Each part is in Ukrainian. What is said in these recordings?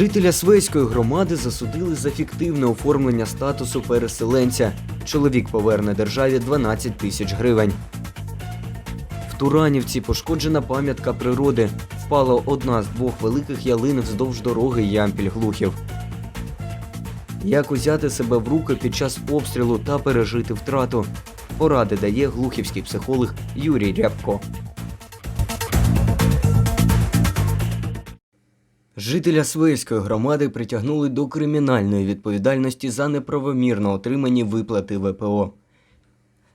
Жителя Свейської громади засудили за фіктивне оформлення статусу переселенця. Чоловік поверне державі 12 тисяч гривень. В Туранівці пошкоджена пам'ятка природи. Впала одна з двох великих ялин вздовж дороги Ямпіль-Глухів. Як узяти себе в руки під час обстрілу та пережити втрату? Поради дає глухівський психолог Юрій Рябко. Жителя Свейської громади притягнули до кримінальної відповідальності за неправомірно отримані виплати ВПО.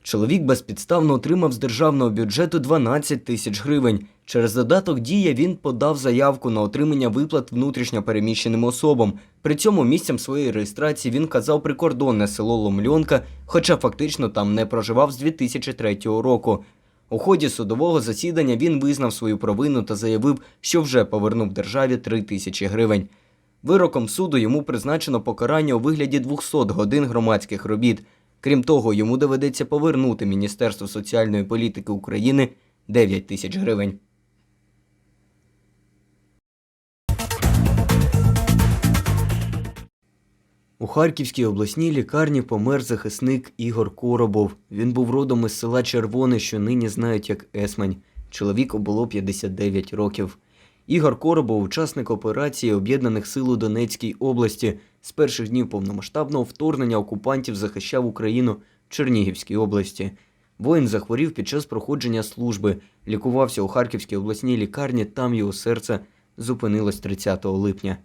Чоловік безпідставно отримав з державного бюджету 12 тисяч гривень. Через додаток дія він подав заявку на отримання виплат внутрішньо переміщеним особам. При цьому місцем своєї реєстрації він казав прикордонне село Ломльонка, хоча фактично там не проживав з 2003 року. У ході судового засідання він визнав свою провину та заявив, що вже повернув державі 3 тисячі гривень. Вироком суду йому призначено покарання у вигляді 200 годин громадських робіт. Крім того, йому доведеться повернути Міністерству соціальної політики України 9 тисяч гривень. У Харківській обласній лікарні помер захисник Ігор Коробов. Він був родом із села Червоне, що нині знають як Есмань. Чоловіку було 59 років. Ігор Коробов, учасник операції Об'єднаних сил у Донецькій області, з перших днів повномасштабного вторгнення окупантів захищав Україну в Чернігівській області. Воїн захворів під час проходження служби, лікувався у Харківській обласній лікарні, там його серце зупинилось 30 липня.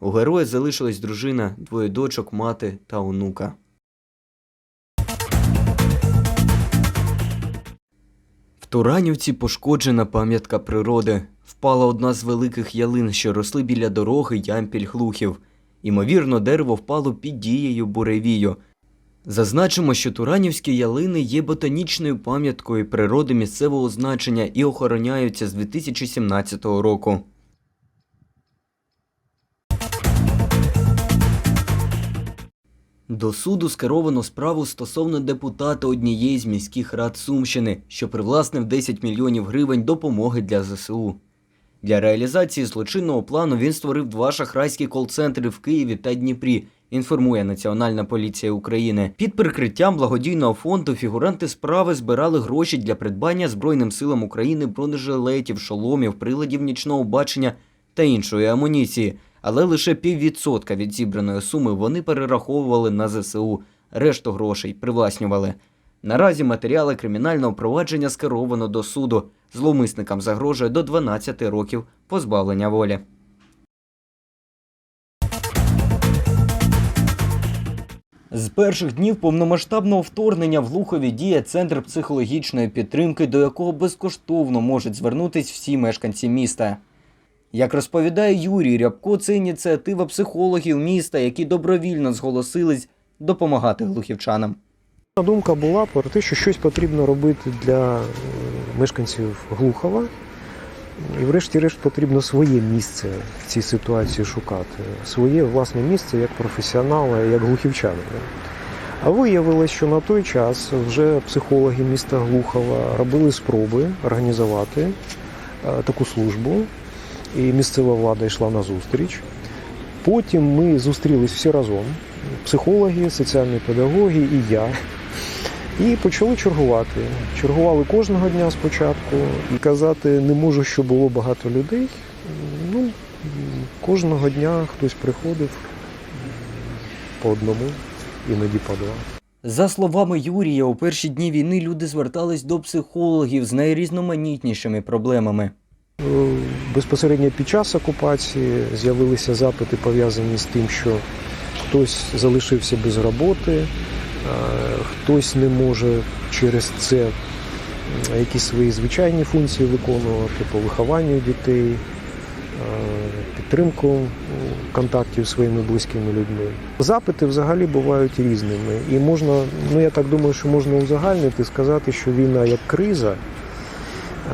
У героя залишилась дружина, двоє дочок, мати та онука. В Туранівці пошкоджена пам'ятка природи. Впала одна з великих ялин, що росли біля дороги Ямпіль-Глухів. Імовірно, дерево впало під дією буревію. Зазначимо, що Туранівські ялини є ботанічною пам'яткою природи місцевого значення і охороняються з 2017 року. До суду скеровано справу стосовно депутата однієї з міських рад Сумщини, що привласнив 10 мільйонів гривень допомоги для ЗСУ. Для реалізації злочинного плану він створив два шахрайські кол-центри в Києві та Дніпрі. Інформує Національна поліція України. Під прикриттям благодійного фонду фігуранти справи збирали гроші для придбання Збройним силам України бронежилетів, шоломів, приладів нічного бачення та іншої амуніції. Але лише піввідсотка від зібраної суми вони перераховували на ЗСУ, решту грошей привласнювали. Наразі матеріали кримінального провадження скеровано до суду. Зловмисникам загрожує до 12 років позбавлення волі. З перших днів повномасштабного вторгнення в Лухові діє центр психологічної підтримки, до якого безкоштовно можуть звернутись всі мешканці міста. Як розповідає Юрій Рябко, це ініціатива психологів міста, які добровільно зголосились допомагати глухівчанам. Думка була про те, що щось потрібно робити для е, мешканців Глухова. І врешті-решт потрібно своє місце в цій ситуації шукати. Своє власне місце як професіонала, як глухівчанина. А виявилось, що на той час вже психологи міста Глухова робили спроби організувати е, таку службу, і місцева влада йшла на зустріч. Потім ми зустрілись всі разом: психологи, соціальні педагоги і я. І почали чергувати. Чергували кожного дня спочатку. І казати не можу, що було багато людей. Ну, кожного дня хтось приходив по одному, іноді по два. За словами Юрія, у перші дні війни люди звертались до психологів з найрізноманітнішими проблемами. Е, Безпосередньо під час окупації з'явилися запити пов'язані з тим, що хтось залишився без роботи, е, хтось не може через це якісь свої звичайні функції виконувати по вихованню дітей, е, підтримку контактів з своїми близькими людьми. Запити взагалі бувають різними. І можна, ну я так думаю, що можна узагальнити, сказати, що війна як криза.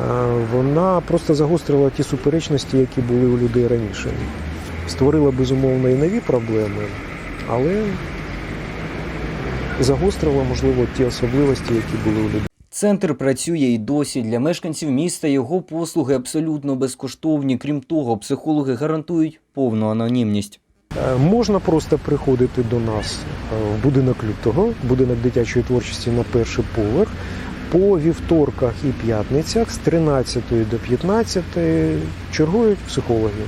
Е, Вона просто загострила ті суперечності, які були у людей раніше. Створила безумовно і нові проблеми, але загострила, можливо, ті особливості, які були у людей. Центр працює і досі для мешканців міста. Його послуги абсолютно безкоштовні. Крім того, психологи гарантують повну анонімність. Е, Можна просто приходити до нас е, в будинок лютого, будинок дитячої творчості на перший поверх. По вівторках і п'ятницях з 13 до 15 чергують психологи.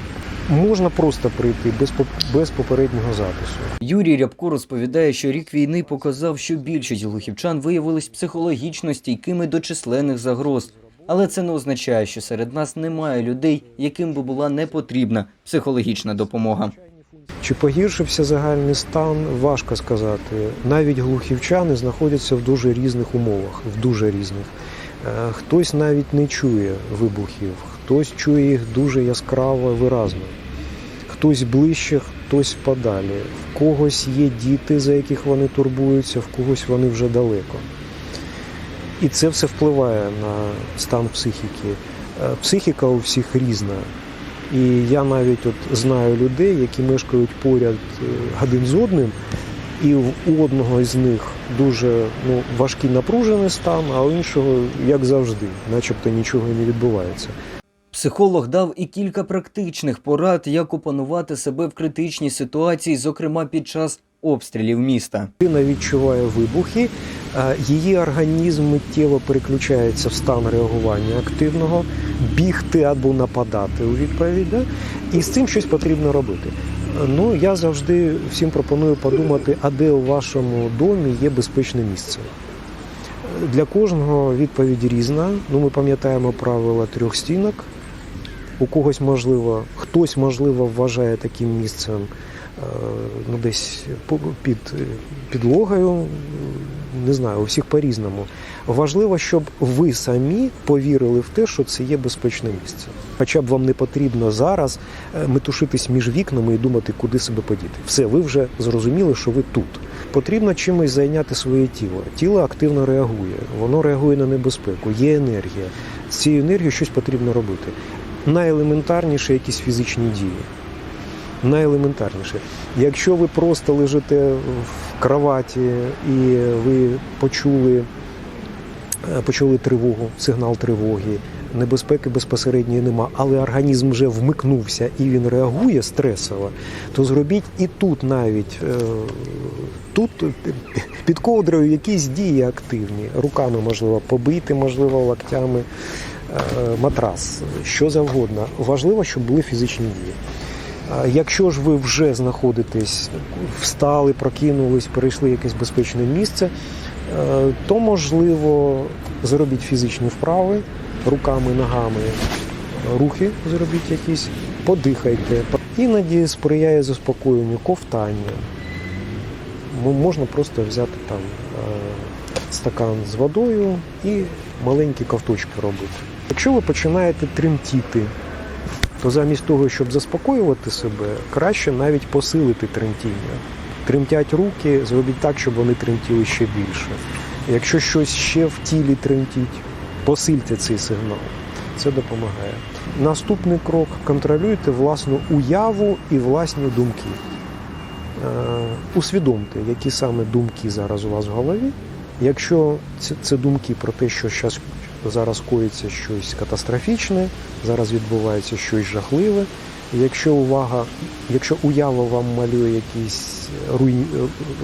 Можна просто прийти без, без попереднього запису. Юрій Рябко розповідає, що рік війни показав, що більшість глухівчан виявились психологічно стійкими до численних загроз. Але це не означає, що серед нас немає людей, яким би була не потрібна психологічна допомога. Чи погіршився загальний стан, важко сказати. Навіть глухівчани знаходяться в дуже різних умовах, в дуже різних. Е, Хтось навіть не чує вибухів, хтось чує їх дуже яскраво, виразно. Хтось ближче, хтось подалі. В когось є діти, за яких вони турбуються, в когось вони вже далеко. І це все впливає на стан психіки. Е, Психіка у всіх різна. І я навіть от знаю людей, які мешкають поряд е, один з одним, і у одного із них дуже ну, важкий напружений стан, а у іншого, як завжди, начебто нічого не відбувається. Психолог дав і кілька практичних порад, як опанувати себе в критичній ситуації, зокрема під час обстрілів міста. Людина відчуває вибухи, її організм миттєво переключається в стан реагування активного, бігти або нападати у відповідь. Да? І з цим щось потрібно робити. Ну, я завжди всім пропоную подумати, а де у вашому домі є безпечне місце. Для кожного відповідь різна. Ну, ми пам'ятаємо правила трьох стінок. У когось можливо, хтось можливо вважає таким місцем ну, десь під е, підлогою. Не знаю, у всіх по-різному. Важливо, щоб ви самі повірили в те, що це є безпечне місце. Хоча б вам не потрібно зараз е, метушитись між вікнами і думати, куди себе подіти. Все, ви вже зрозуміли, що ви тут. Потрібно чимось зайняти своє тіло. Тіло активно реагує, воно реагує на небезпеку, є енергія. З цією енергією щось потрібно робити. Найелементарніше якісь фізичні дії найелементарніше. Якщо ви просто лежите в кроваті і ви почули, е, почули тривогу, сигнал тривоги, небезпеки безпосередньої нема, але організм вже вмикнувся і він реагує стресово, то зробіть і тут навіть е, тут під ковдрою якісь дії активні, руками можливо побити, можливо, локтями. е, Матрас, що завгодно. Важливо, щоб були фізичні дії. Якщо ж ви вже знаходитесь, встали, прокинулись, перейшли якесь безпечне місце, е, то можливо зробіть фізичні вправи руками, ногами, рухи зробіть якісь, подихайте. Іноді сприяє заспокоєнню, ковтання. Можна просто взяти там е, стакан з водою і маленькі ковточки робити. Якщо ви починаєте тремтіти, то замість того, щоб заспокоювати себе, краще навіть посилити тремтіння. Тремтять руки, зробіть так, щоб вони тремтіли ще більше. Якщо щось ще в тілі тремтіть, посильте цей сигнал. Це допомагає. Наступний крок контролюйте власну уяву і власні думки. Е, усвідомте, які саме думки зараз у вас в голові. Якщо це, думки про те, що щас, зараз коїться щось катастрофічне, зараз відбувається щось жахливе. Якщо увага, якщо уява вам малює якісь руйні,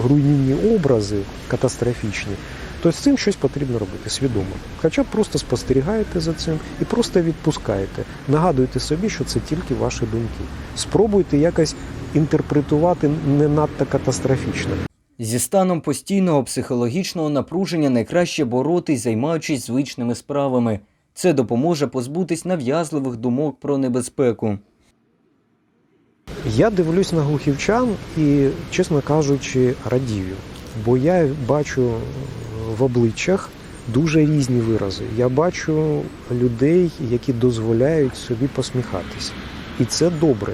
руйнівні образи катастрофічні, то з цим щось потрібно робити свідомо. Хоча просто спостерігаєте за цим і просто відпускаєте. Нагадуйте собі, що це тільки ваші думки. Спробуйте якось інтерпретувати не надто катастрофічно. Зі станом постійного психологічного напруження найкраще боротись, займаючись звичними справами. Це допоможе позбутись нав'язливих думок про небезпеку. Я дивлюсь на глухівчан і, чесно кажучи, радію, бо я бачу в обличчях дуже різні вирази. Я бачу людей, які дозволяють собі посміхатися. І це добре.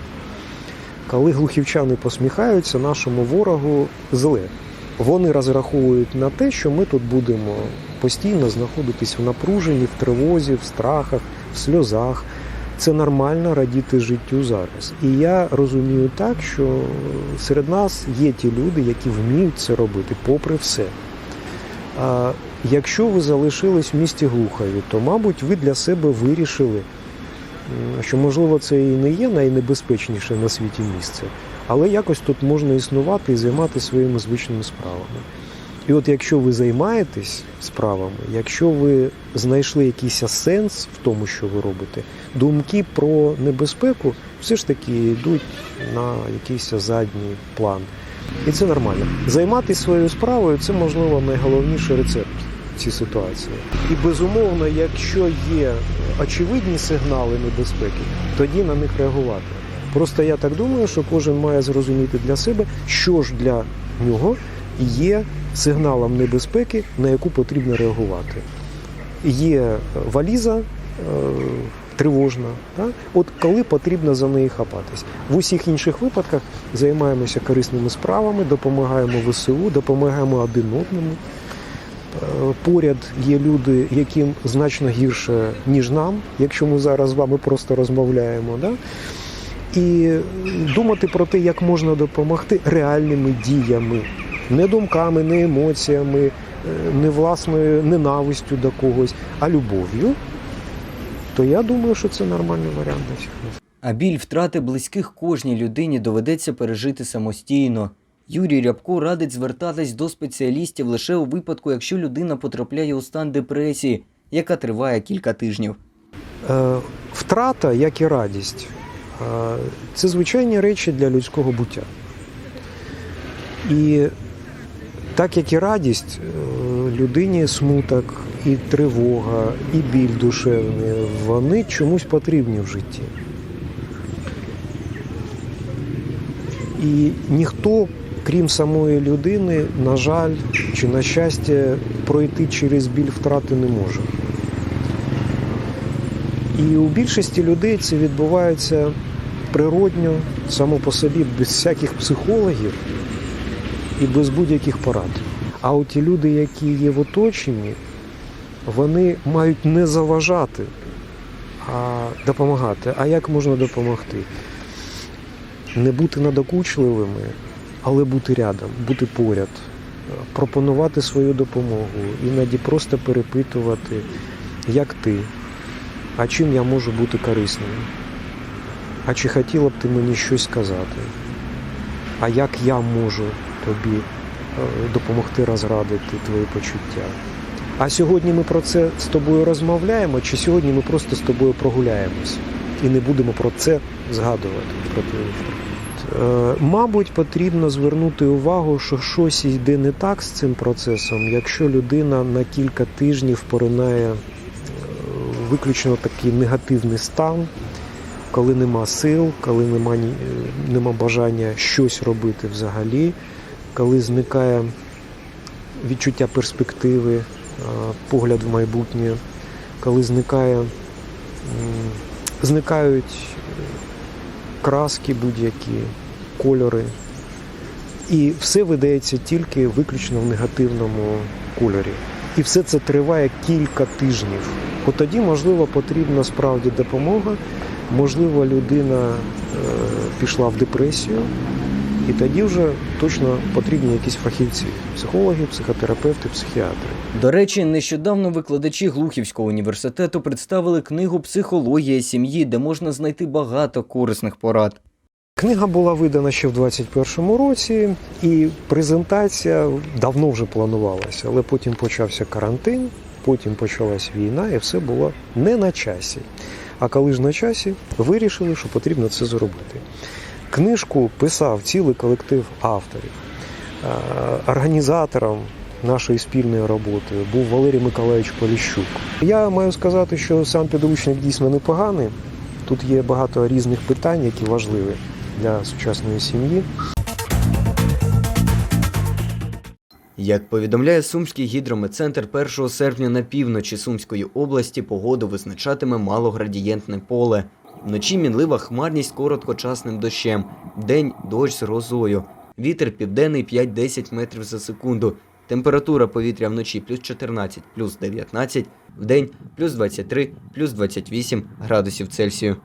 Коли глухівчани посміхаються, нашому ворогу зле. Вони розраховують на те, що ми тут будемо постійно знаходитись в напруженні, в тривозі, в страхах, в сльозах. Це нормально радіти життю зараз. І я розумію так, що серед нас є ті люди, які вміють це робити, попри все. А Якщо ви залишились в місті Глухові, то, мабуть, ви для себе вирішили, що, можливо, це і не є найнебезпечніше на світі місце, але якось тут можна існувати і займатися своїми звичними справами. І от якщо ви займаєтесь справами, якщо ви знайшли якийсь сенс в тому, що ви робите, думки про небезпеку все ж таки йдуть на якийсь задній план. І це нормально. Займатися своєю справою це можливо найголовніший рецепт в цій ситуації. І безумовно, якщо є очевидні сигнали небезпеки, тоді на них реагувати. Просто я так думаю, що кожен має зрозуміти для себе, що ж для нього є сигналом небезпеки, на яку потрібно реагувати. Є валіза. е, Тривожна, так? от коли потрібно за неї хапатись. В усіх інших випадках займаємося корисними справами, допомагаємо ВСУ, допомагаємо один одному. Е, Поряд є люди, яким значно гірше, ніж нам, якщо ми зараз з вами просто розмовляємо. Да? І думати про те, як можна допомогти реальними діями, не думками, не емоціями, е, не власною ненавистю до когось, а любов'ю, то я думаю, що це нормальний варіант. А біль втрати близьких кожній людині доведеться пережити самостійно. Юрій Рябко радить звертатись до спеціалістів лише у випадку, якщо людина потрапляє у стан депресії, яка триває кілька тижнів. Е, Втрата, як і радість, е, це звичайні речі для людського буття. І так як і радість, е, людині смуток, і тривога, і біль душевний, вони чомусь потрібні в житті. І ніхто, крім самої людини, на жаль, чи на щастя, пройти через біль втрати не може. І у більшості людей це відбувається природньо, само по собі, без всяких психологів і без будь-яких порад. А от ті люди, які є в оточенні, вони мають не заважати, а допомагати. А як можна допомогти? Не бути надокучливими, але бути рядом, бути поряд, пропонувати свою допомогу, іноді просто перепитувати, як ти, а чим я можу бути корисним? А чи хотіла б ти мені щось сказати? А як я можу тобі е, допомогти розрадити твої почуття? А сьогодні ми про це з тобою розмовляємо, чи сьогодні ми просто з тобою прогуляємось і не будемо про це згадувати? Про твою втрату? Е, Мабуть, потрібно звернути увагу, що щось йде не так з цим процесом, якщо людина на кілька тижнів поринає е, виключно такий негативний стан, коли нема сил, коли нема, е, нема бажання щось робити взагалі, коли зникає відчуття перспективи, е, погляд в майбутнє, коли зникає, зникають е, краски будь-які, кольори. І все видається тільки виключно в негативному кольорі. І все це триває кілька тижнів. От тоді, можливо, потрібна справді допомога. Можливо, людина е, пішла в депресію, і тоді вже точно потрібні якісь фахівці: психологи, психотерапевти, психіатри. До речі, нещодавно викладачі Глухівського університету представили книгу Психологія сім'ї, де можна знайти багато корисних порад. Книга була видана ще в 2021 році, і презентація давно вже планувалася, але потім почався карантин, потім почалась війна, і все було не на часі. А коли ж на часі, вирішили, що потрібно це зробити. Книжку писав цілий колектив авторів. Е, Організатором нашої спільної роботи був Валерій Миколаївич Поліщук. Я маю сказати, що сам підручник дійсно непоганий. Тут є багато різних питань, які важливі для сучасної сім'ї. Як повідомляє Сумський гідрометцентр, 1 серпня на півночі Сумської області погоду визначатиме малоградієнтне поле. Вночі мінлива хмарність короткочасним дощем, день дощ з грозою. Вітер південний 5-10 метрів за секунду. Температура повітря вночі плюс 14, плюс 19, день плюс 23, плюс 28 градусів Цельсію.